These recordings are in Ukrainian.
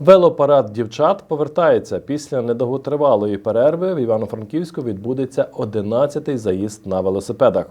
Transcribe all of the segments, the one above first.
Велопарад дівчат повертається після недовготривалої перерви. В Івано-Франківську відбудеться 11-й заїзд на велосипедах.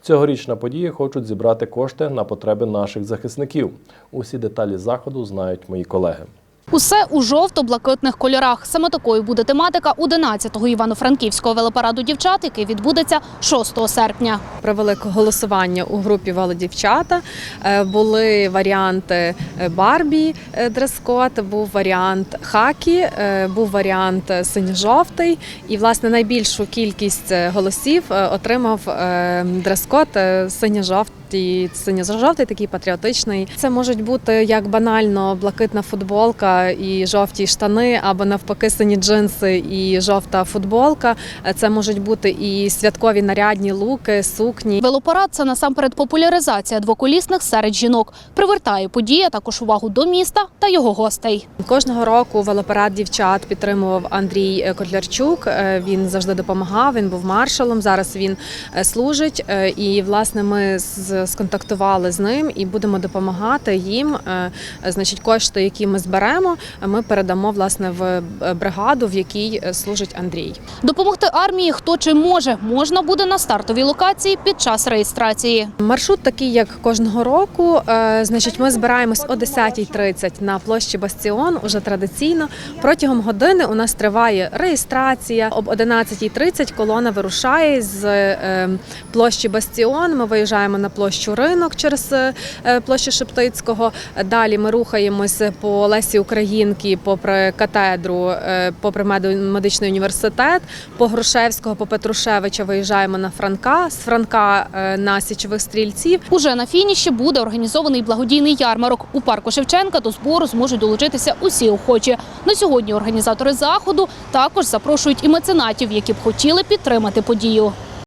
Цьогорічна подія хочуть зібрати кошти на потреби наших захисників. Усі деталі заходу знають мої колеги. Усе у жовто-блакитних кольорах. Саме такою буде тематика 11-го івано-франківського велопараду дівчат, який відбудеться 6 серпня. Провели голосування у групі «Велодівчата». Е, Були варіанти е, Барбі е, дрес-код, був варіант хакі, був варіант синьо-жовтий. І, власне, найбільшу кількість голосів отримав дрес-код синьо-жовтий. Синьо-жовтий, такий патріотичний. Це можуть бути як банально блакитна футболка і жовті штани, або навпаки сині джинси і жовта футболка. Це можуть бути і святкові нарядні луки, сукні. Велопарад це насамперед популяризація двоколісних серед жінок. Привертає подія також увагу до міста та його гостей. Кожного року велопарад дівчат підтримував Андрій Котлярчук. Е, Він завжди допомагав. Він був маршалом. Зараз він е, служить. Е, І власне ми сконтактували з ним і будемо допомагати їм. Значить, кошти, які ми зберемо, ми передамо власне в е, бригаду, в якій е, служить Андрій. Допомогти армії хто чим може, можна буде на стартовій локації під час реєстрації. Маршрут такий, як кожного року. Е, Значить, ми збираємось о 10.30 на площі Бастіон. Уже традиційно. Протягом години у нас триває реєстрація. Об 11.30 колона вирушає з е, площі Бастіон. Ми виїжджаємо на площу ринок через площу Шептицького. Далі ми рухаємось по Лесі Українки, попри катедру, е, попри меди- медичний університет, по Грушевського, по Петрушевича виїжджаємо на Франка. З Франка е, на січових стрільців. Уже на фініші буде організований благодійний ярмарок. У парку Шевченка до збору зможуть долучитися усі охочі. На сьогодні організатори заходу також запрошують і меценатів, які б хотіли підтримати подію.